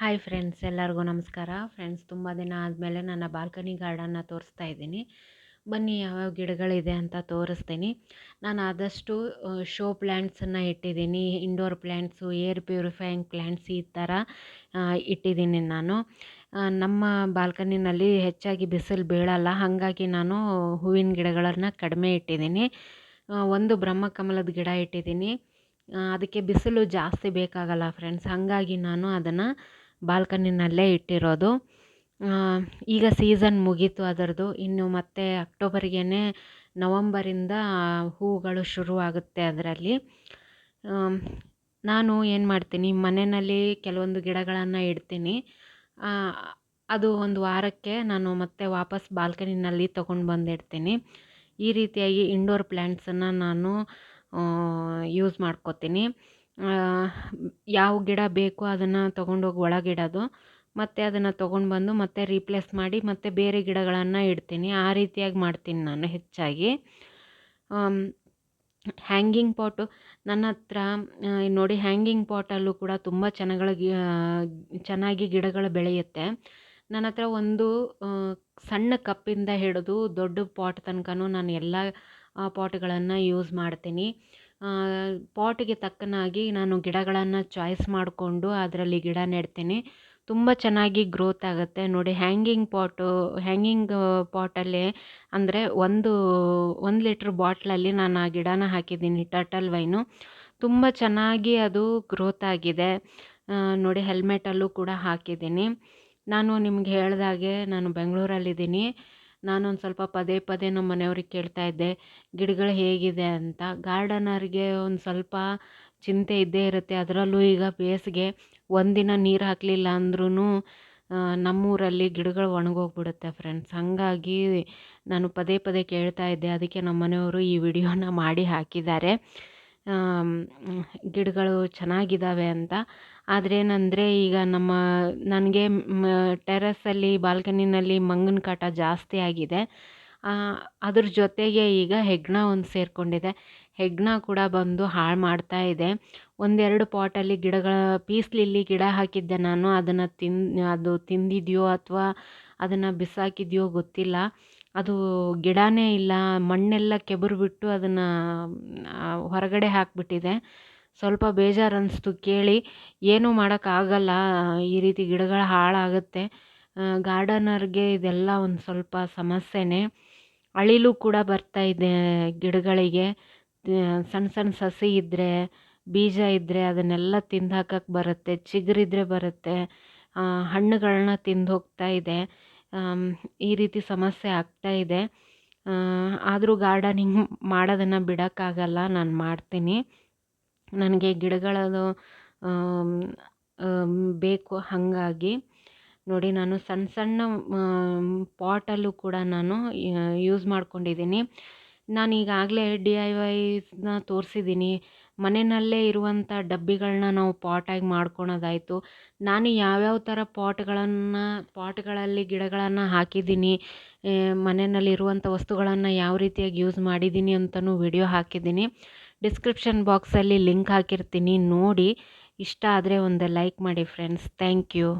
Hi friends, ಎಲ್ಲರಿಗೂ ನಮಸ್ಕಾರ. Friends, ತುಂಬ ದಿನ ಆದಮೇಲೆ ನನ್ನ ಬಾಲ್ಕನಿ ಗಾರ್ಡನ್ನ ತೋರಿಸ್ತಾ ಇದ್ದೀನಿ. ಬನ್ನಿ, ಯಾವ್ಯಾವ ಗಿಡಗಳಿದೆ ಅಂತ ತೋರಿಸ್ತೀನಿ. ನಾನು ಆದಷ್ಟು ಶೋ ಪ್ಲ್ಯಾಂಟ್ಸನ್ನು ಇಟ್ಟಿದ್ದೀನಿ. Indoor plants air purifying plants ಈ ಥರ ಇಟ್ಟಿದ್ದೀನಿ ನಾನು. ನಮ್ಮ ಬಾಲ್ಕನಿನಲ್ಲಿ ಹೆಚ್ಚಾಗಿ ಬಿಸಿಲು ಬೀಳಲ್ಲ. ಹಾಗಾಗಿ ನಾನು ಹೂವಿನ ಗಿಡಗಳನ್ನು ಕಡಿಮೆ ಇಟ್ಟಿದ್ದೀನಿ. ಒಂದು ಬ್ರಹ್ಮಕಮಲದ ಗಿಡ ಇಟ್ಟಿದ್ದೀನಿ. ಅದಕ್ಕೆ ಬಿಸಿಲು ಜಾಸ್ತಿ ಬೇಕಾಗಲ್ಲ ಫ್ರೆಂಡ್ಸ್. ಹಾಗಾಗಿ ನಾನು ಅದನ್ನು ಬಾಲ್ಕನಿನಲ್ಲೇ ಇಟ್ಟಿರೋದು. ಈಗ ಸೀಸನ್ ಮುಗೀತು ಅದರದ್ದು ಇನ್ನು ಮತ್ತೆ ಅಕ್ಟೋಬರ್ಗೆ ನವಂಬರಿಂದ ಹೂಗಳು ಶುರುವಾಗುತ್ತೆ ಅದರಲ್ಲಿ. ನಾನು ಏನು ಮಾಡ್ತೀನಿ, ಮನೆಯಲ್ಲಿ ಕೆಲವೊಂದು ಗಿಡಗಳನ್ನು ಇಡ್ತೀನಿ. ಅದು ಒಂದು ವಾರಕ್ಕೆ ನಾನು ಮತ್ತೆ ವಾಪಸ್ ಬಾಲ್ಕನಿನಲ್ಲಿ ತೊಗೊಂಡು ಬಂದಿಡ್ತೀನಿ. ಈ ರೀತಿಯಾಗಿ ಇಂಡೋರ್ ಪ್ಲ್ಯಾಂಟ್ಸನ್ನು ನಾನು ಯೂಸ್ ಮಾಡ್ಕೋತೀನಿ. ಯಾವ ಗಿಡ ಬೇಕೋ ಅದನ್ನು ತೊಗೊಂಡೋಗಿ ಒಳಗಿಡೋದು, ಮತ್ತು ಅದನ್ನು ತೊಗೊಂಡು ಬಂದು ಮತ್ತೆ ರೀಪ್ಲೇಸ್ ಮಾಡಿ ಮತ್ತೆ ಬೇರೆ ಗಿಡಗಳನ್ನು ಇಡ್ತೀನಿ. ಆ ರೀತಿಯಾಗಿ ಮಾಡ್ತೀನಿ ನಾನು ಹೆಚ್ಚಾಗಿ. ಹ್ಯಾಂಗಿಂಗ್ ಪಾಟು ನನ್ನ ಹತ್ರ ನೋಡಿ ಹ್ಯಾಂಗಿಂಗ್ ಪಾಟಲ್ಲೂ ಕೂಡ ತುಂಬ ಚೆನ್ನಾಗಿ ಚೆನ್ನಾಗಿ ಗಿಡಗಳು ಬೆಳೆಯುತ್ತೆ. ನನ್ನ ಹತ್ರ ಒಂದು ಸಣ್ಣ ಕಪ್ಪಿಂದ ಹಿಡಿದು ದೊಡ್ಡ ಪಾಟ್ ತನಕನೂ ನಾನು ಎಲ್ಲ ಪಾಟ್ಗಳನ್ನು ಯೂಸ್ ಮಾಡ್ತೀನಿ. ಪಾಟಿಗೆ ತಕ್ಕನಾಗಿ ನಾನು ಗಿಡಗಳನ್ನು ಚಾಯ್ಸ್ ಮಾಡಿಕೊಂಡು ಅದರಲ್ಲಿ ಗಿಡ ನೆಡ್ತೀನಿ. ತುಂಬ ಚೆನ್ನಾಗಿ ಗ್ರೋತ್ ಆಗುತ್ತೆ. ನೋಡಿ ಹ್ಯಾಂಗಿಂಗ್ ಪಾಟು, ಹ್ಯಾಂಗಿಂಗ್ ಪಾಟಲ್ಲಿ ಅಂದರೆ ಒಂದು ಒಂದು ಲೀಟ್ರ್ ಬಾಟ್ಲಲ್ಲಿ ನಾನು ಆ ಗಿಡನ ಹಾಕಿದ್ದೀನಿ, ಟರ್ಟಲ್ ವೈನು. ತುಂಬ ಚೆನ್ನಾಗಿ ಅದು ಗ್ರೋತ್ ಆಗಿದೆ. ನೋಡಿ ಹೆಲ್ಮೆಟಲ್ಲೂ ಕೂಡ ಹಾಕಿದ್ದೀನಿ. ನಾನು ನಿಮ್ಗೆ ಹೇಳಿದಾಗೆ ನಾನು ಬೆಂಗಳೂರಲ್ಲಿದ್ದೀನಿ. ನಾನೊಂದು ಸ್ವಲ್ಪ ಪದೇ ಪದೇ ನಮ್ಮ ಮನೆಯವ್ರಿಗೆ ಕೇಳ್ತಾ ಇದ್ದೆ, ಗಿಡಗಳು ಹೇಗಿದೆ ಅಂತ. ಗಾರ್ಡನರ್ಗೆ ಒಂದು ಸ್ವಲ್ಪ ಚಿಂತೆ ಇದ್ದೇ ಇರುತ್ತೆ. ಅದರಲ್ಲೂ ಈಗ ಬೇಸಿಗೆ ಒಂದಿನ ನೀರು ಹಾಕಲಿಲ್ಲ ಅಂದ್ರೂ ನಮ್ಮೂರಲ್ಲಿ ಗಿಡಗಳು ಒಣಗೋಗ್ಬಿಡುತ್ತೆ ಫ್ರೆಂಡ್ಸ್. ಹಾಗಾಗಿ ನಾನು ಪದೇ ಪದೇ ಕೇಳ್ತಾ ಇದ್ದೆ. ಅದಕ್ಕೆ ನಮ್ಮ ಮನೆಯವರು ಈ ವಿಡಿಯೋನ ಮಾಡಿ ಹಾಕಿದ್ದಾರೆ. ಗಿಡಗಳು ಚೆನ್ನಾಗಿದ್ದಾವೆ ಅಂತ. ಆದರೆ ಏನಂದರೆ ಈಗ ನಮ್ಮ, ನನಗೆ ಟೆರಸಲ್ಲಿ ಬಾಲ್ಕನಿನಲ್ಲಿ ಮಂಗನ ಕಾಟ ಜಾಸ್ತಿ ಆಗಿದೆ. ಅದ್ರ ಜೊತೆಗೆ ಈಗ ಹೆಗ್ಣ ಒಂದು ಸೇರಿಕೊಂಡಿದೆ. ಹೆಗ್ಣ ಕೂಡ ಬಂದು ಹಾಳು ಮಾಡ್ತಾ ಇದೆ. ಒಂದೆರಡು ಪಾಟಲ್ಲಿ ಗಿಡಗಳ, ಪೀಸ್ಲಿಲ್ಲಿ ಗಿಡ ಹಾಕಿದ್ದೆ ನಾನು. ಅದನ್ನು ತಿನ್, ಅದು ತಿಂದಿದೆಯೋ ಅಥವಾ ಅದನ್ನು ಬಿಸಾಕಿದೆಯೋ ಗೊತ್ತಿಲ್ಲ. ಅದು ಗಿಡನೇ ಇಲ್ಲ, ಮಣ್ಣೆಲ್ಲ ಕೆಬರು ಬಿಟ್ಟು ಅದನ್ನು ಹೊರಗಡೆ ಹಾಕಿಬಿಟ್ಟಿದೆ. ಸ್ವಲ್ಪ ಬೇಜಾರು ಅನ್ನಿಸ್ತು ಕೇಳಿ, ಏನೂ ಮಾಡೋಕ್ಕಾಗಲ್ಲ, ಈ ರೀತಿ ಗಿಡಗಳು ಹಾಳಾಗುತ್ತೆ. ಗಾರ್ಡನರ್ಗೆ ಇದೆಲ್ಲ ಒಂದು ಸ್ವಲ್ಪ ಸಮಸ್ಯೆನೇ. ಅಳಿಲು ಕೂಡ ಬರ್ತಾ ಇದೆ ಗಿಡಗಳಿಗೆ. ಸಣ್ಣ ಸಣ್ಣ ಸಸಿ ಇದ್ದರೆ ಬೀಜ ಇದ್ದರೆ ಅದನ್ನೆಲ್ಲ ತಿಂದು ಹಾಕಕ್ಕೆ ಬರುತ್ತೆ, ಚಿಗುರಿದ್ರೆ ಬರುತ್ತೆ. ಹಣ್ಣುಗಳನ್ನ ತಿಂದು ಹೋಗ್ತಾ ಇದೆ. ಈ ರೀತಿ ಸಮಸ್ಯೆ ಆಗ್ತಾ ಇದೆ. ಆದರೂ ಗಾರ್ಡನಿಂಗ್ ಮಾಡೋದನ್ನು ಬಿಡೋಕ್ಕಾಗಲ್ಲ, ನಾನು ಮಾಡ್ತೀನಿ. ನನಗೆ ಗಿಡಗಳದು ಬೇಕು ಹಾಗಾಗಿ. ನೋಡಿ, ನಾನು ಸಣ್ಣ ಸಣ್ಣ ಪಾಟಲ್ಲೂ ಕೂಡ ನಾನು ಯೂಸ್ ಮಾಡ್ಕೊಂಡಿದ್ದೀನಿ. ನಾನು ಈಗಾಗಲೇ ಡಿ ಐ ವೈಸ್ನ ತೋರಿಸಿದ್ದೀನಿ. ಮನೆಯಲ್ಲೇ ಇರುವಂಥ ಡಬ್ಬಿಗಳನ್ನ ನಾವು ಪಾಟಾಗಿ ಮಾಡ್ಕೊಳೋದಾಯಿತು. ನಾನು ಯಾವ್ಯಾವ ಥರ ಪಾಟ್ಗಳನ್ನು, ಪಾಟ್ಗಳಲ್ಲಿ ಗಿಡಗಳನ್ನು ಹಾಕಿದ್ದೀನಿ ಮನೆಯಲ್ಲಿ ಮನೆಯಲ್ಲಿರುವಂಥ ವಸ್ತುಗಳನ್ನು ಯಾವ ರೀತಿಯಾಗಿ ಯೂಸ್ ಮಾಡಿದ್ದೀನಿ ಅಂತಲೂ ವಿಡಿಯೋ ಹಾಕಿದ್ದೀನಿ. ಡಿಸ್ಕ್ರಿಪ್ಷನ್ ಬಾಕ್ಸಲ್ಲಿ ಲಿಂಕ್ ಹಾಕಿರ್ತೀನಿ, ನೋಡಿ. ಇಷ್ಟ ಆದರೆ ಒಂದು ಲೈಕ್ ಮಾಡಿ ಫ್ರೆಂಡ್ಸ್ ಥ್ಯಾಂಕ್ ಯು